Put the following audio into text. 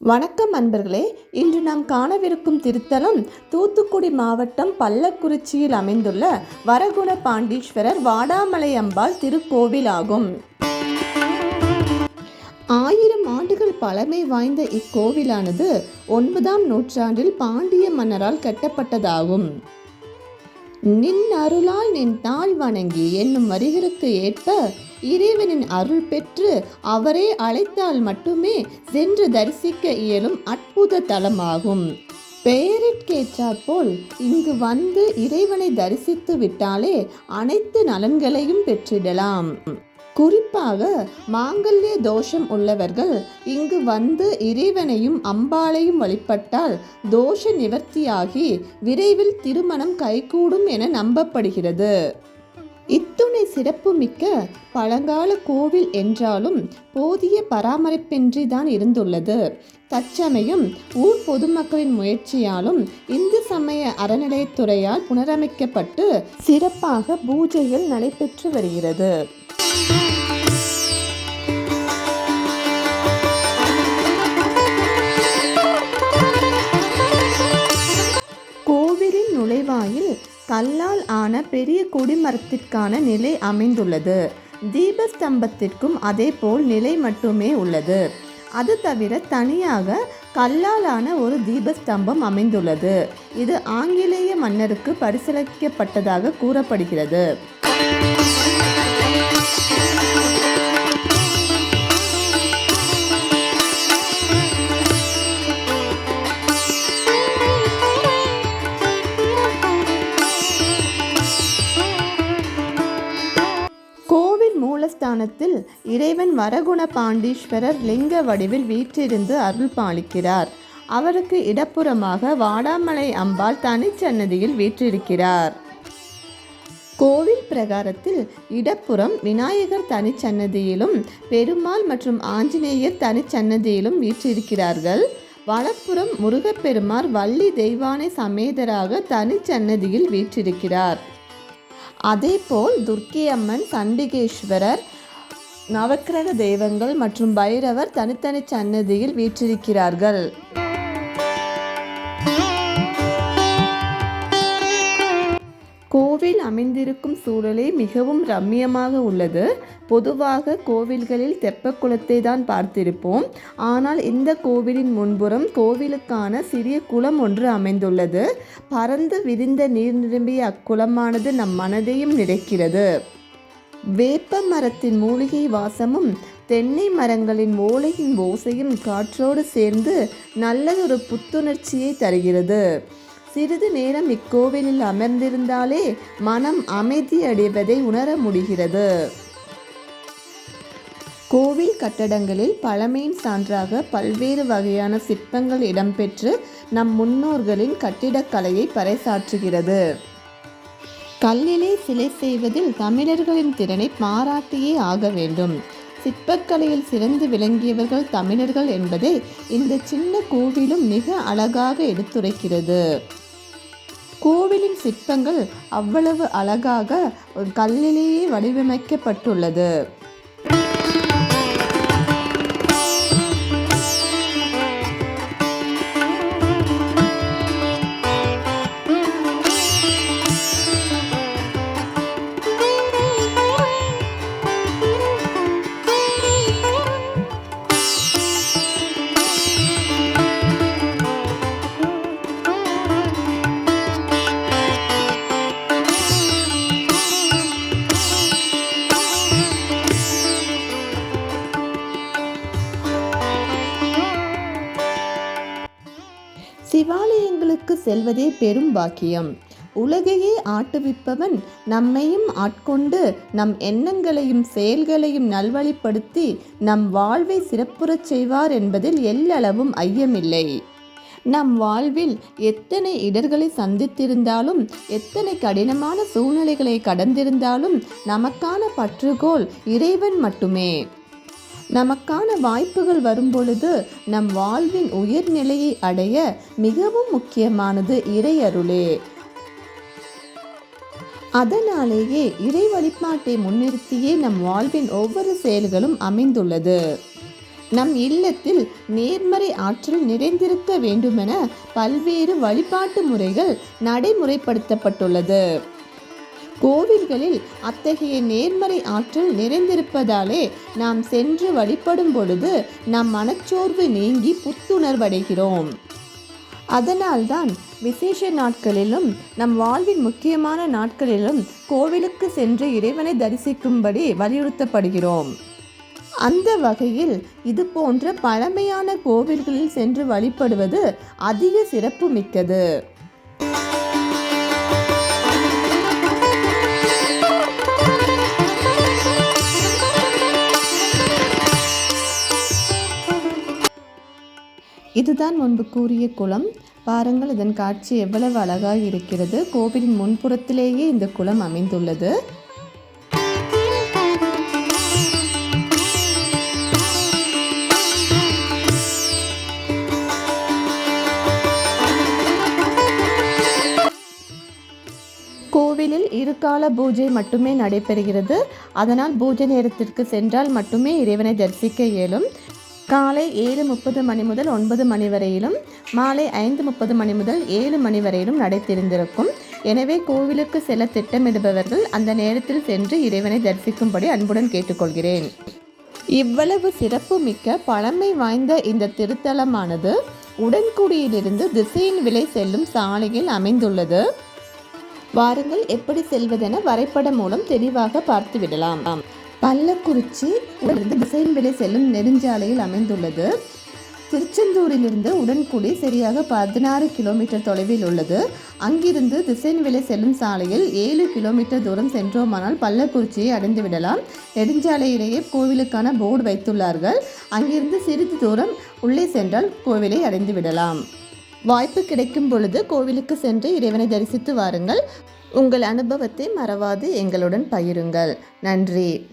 வணக்கம் அன்பர்களே இன்று நாம் காணவிருக்கும் திருத்தலம் தூத்துக்குடி மாவட்டம் பள்ளக்குறிச்சியில் அமைந்துள்ள வரகுண பாண்டீஸ்வரர் வாடாமலை அம்பாள் திருக்கோவில் ஆகும் ஆயிரம் ஆண்டுகள் பழமை வாய்ந்த இக்கோவிலானது ஒன்பதாம் நூற்றாண்டில் பாண்டிய மன்னரால் கட்டப்பட்டதாகும். நின் அருளால் நின் தாழ் வணங்கி என்னும் வரிகளுக்கு ஏற்ப இறைவனின் அருள் பெற்று அவரே அழைத்தால் மட்டுமே சென்று தரிசிக்க இயலும் அற்புத தலமாகும். பெயரிற்கேற்றாற்போல் இங்கு வந்து இறைவனை தரிசித்து விட்டாலே அனைத்து நலன்களையும் பெற்றிடலாம். குறிப்பாக மாங்கல்ய தோஷம் உள்ளவர்கள் இங்கு வந்து இறைவனையும் அம்பாளையும் வழிபட்டால் தோஷ நிவர்த்தியாகி விரைவில் திருமணம் கைகூடும் என நம்பப்படுகிறது. இத்துணை சிறப்புமிக்க பழங்கால கோவில் என்றாலும் போதிய பராமரிப்பின்றி தான் இருந்துள்ளது. தற்சமயம் ஊர் பொதுமக்களின் முயற்சியாலும் இந்து சமய அறநிலையத்துறையால் புனரமைக்கப்பட்டு சிறப்பாக பூஜைகள் நடைபெற்று வருகிறது. கோவிலின் நுழைவாயில் கல்லால் ஆன பெரிய கொடிமரத்திற்கான நிலை அமைந்துள்ளது. தீபஸ்தம்பத்திற்கும் அதேபோல் நிலை மட்டுமே உள்ளது. அது தவிர தனியாக கல்லாலான ஒரு தீபஸ்தம்பம் அமைந்துள்ளது. இது ஆங்கிலேய மன்னருக்கு பரிசீலிக்கப்பட்டதாக கூறப்படுகிறது. மூலஸ்தானத்தில் இறைவன் வரகுண பாண்டீஸ்வரர் லிங்க வடிவில் வீற்றிருந்து அருள் பாலிக்கிறார். அவருக்கு இடப்புறமாக வாடாமலை அம்பாள் தனிச்சன்னதியில் வீற்றிருக்கிறார். கோவில் பிரகாரத்தில் இடப்புறம் விநாயகர் தனிச்சன்னதியிலும் பெருமாள் மற்றும் ஆஞ்சநேயர் தனிச்சன்னதியிலும் வீற்றிருக்கிறார்கள். வலப்புறம் முருகப்பெருமார் வள்ளி தெய்வானை சமேதராக தனிச்சன்னதியில் வீற்றிருக்கிறார். அதேபோல் துர்க்கை அம்மன் சண்டிகேஸ்வரர் நவக்கிரக தெய்வங்கள் மற்றும் பைரவர் தனித்தனி சன்னதியில் வீற்றிருக்கிறார்கள். கோவில் அமைந்திருக்கும் சூழலே மிகவும் ரம்மியமாக உள்ளது. பொதுவாக கோவில்களில் தெப்பக்குளத்தை தான் பார்த்திருப்போம். ஆனால் இந்த கோவிலின் முன்புறம் கோவிலுக்கான சிறிய குளம் ஒன்று அமைந்துள்ளது. பறந்து விரிந்த நீர் நிரம்பிய அக்குளமானது நம் மனதையும் நிறைக்கிறது. வேப்ப மரத்தின் மூலிகை வாசமும் தென்னை மரங்களின் ஓலையின் ஓசையும் காற்றோடு சேர்ந்து நல்லதொரு புத்துணர்ச்சியை தருகிறது. சிறிது நேரம் இக்கோவிலில் அமர்ந்திருந்தாலே மனம் அமைதி அடைவதை உணர முடிகிறது. கோவில் கட்டடங்களில் பழமையின் சான்றாக பல்வேறு வகையான சிற்பங்கள் இடம்பெற்று நம் முன்னோர்களின் கட்டிடக்கலையை பறைசாற்றுகிறது. கல்லிலே சிலை செய்வதில் தமிழர்களின் திறனை பாராட்டியே ஆக வேண்டும். சிற்பக்கலையில் சிறந்து விளங்கியவர்கள் தமிழர்கள் என்பதை இந்த சின்ன கோவிலும் மிக அழகாக எடுத்துரைக்கிறது. கோவிலின் சிற்பங்கள் அவ்வளவு அழகாக கல்லிலேயே வடிவமைக்கப்பட்டுள்ளது. சிவாலயங்களுக்கு செல்வதே பெரும் பாக்கியம். உலகையே ஆட்டுவிப்பவன் நம்மையும் ஆட்கொண்டு நம் எண்ணங்களையும் செயல்களையும் நல்வழிப்படுத்தி நம் வாழ்வை சிறப்புறச் செய்வார் என்பதில் எல்லளவும் ஐயமில்லை. நம் வாழ்வில் எத்தனை இடர்களை சந்தித்திருந்தாலும் எத்தனை கடினமான சூழ்நிலைகளை கடந்திருந்தாலும் நமக்கான பற்றுகோள் இறைவன் மட்டுமே. நமக்கான வாய்ப்புகள் வரும்பொழுது நம் வாழ்வின் உயர்நிலையை அடைய மிகவும் முக்கியமானது இறையருளே. அதனாலேயே இறை வழிபாட்டை முன்னிறுத்தியே நம் வாழ்வின் ஒவ்வொரு செயல்களும் அமைந்துள்ளது. நம் இல்லத்தில் நேர்மறை ஆற்றல் நிறைந்திருக்க வேண்டுமென பல்வேறு வழிபாட்டு முறைகள் நடைமுறைப்படுத்தப்பட்டுள்ளது. கோவில்களில் அத்தகைய நேர்மறை ஆற்றல் நிறைந்திருப்பதாலே நாம் சென்று வழிபடும் பொழுது நம் மனச்சோர்வு நீங்கி புத்துணர்வடைகிறோம். அதனால்தான் விசேஷ நாட்களிலும் நம் வாழ்வின் முக்கியமான நாட்களிலும் கோவிலுக்கு சென்று இறைவனை தரிசிக்கும்படி வலியுறுத்தப்படுகிறோம். அந்த வகையில் இது போன்ற பழமையான கோவில்களில் சென்று வழிபடுவது அதிக சிறப்பு மிக்கது இதுதான் முன்பு கூறிய குளம். பாருங்கள் இதன் காட்சி எவ்வளவு அழகாக இருக்கிறது. கோவிலின் முன்புறத்திலேயே இந்த குளம் அமைந்துள்ளது. கோவிலில் இருகால பூஜை மட்டுமே நடைபெறுகிறது. அதனால் பூஜை நேரத்திற்கு சென்றால் மட்டுமே இறைவனை தரிசிக்க இயலும். காலை ஏழு முப்பது மணி முதல் ஒன்பது மணி வரையிலும் மாலை ஐந்து முப்பது மணி முதல் ஏழு மணி வரையிலும் நடைத்திருந்திருக்கும் எனவே கோவிலுக்கு செல்ல திட்டமிடுபவர்கள் அந்த நேரத்தில் சென்று இறைவனை தரிசிக்கும்படி அன்புடன் கேட்டுக்கொள்கிறேன். இவ்வளவு சிறப்பு மிக்க பழமை வாய்ந்த இந்த திருத்தலமானது உடன்குடியிலிருந்து திசையின் விலை செல்லும் சாலையில் அமைந்துள்ளது. வாருங்கள் எப்படி செல்வதென வரைபடம் மூலம் தெளிவாக பார்த்துவிடலாம். பள்ளக்குறிச்சி இருந்து திசையன்விலை செல்லும் நெடுஞ்சாலையில் அமைந்துள்ளது. திருச்செந்தூரிலிருந்து உடன்குடி சரியாக பதினாறு கிலோமீட்டர் தொலைவில் உள்ளது. அங்கிருந்து திசைன்வெளி செல்லும் சாலையில் ஏழு கிலோமீட்டர் தூரம் சென்றோமானால் பள்ளக்குறிச்சியை அடைந்து விடலாம். நெடுஞ்சாலையிலேயே கோவிலுக்கான போர்டு வைத்துள்ளார்கள். அங்கிருந்து சிறிது தூரம் உள்ளே சென்றால் கோவிலை அடைந்து விடலாம். வாய்ப்பு கிடைக்கும் பொழுது கோவிலுக்கு சென்று இறைவனை தரிசித்து வாருங்கள். உங்கள் அனுபவத்தை மறவாது எங்களுடன் பகிருங்கள். நன்றி.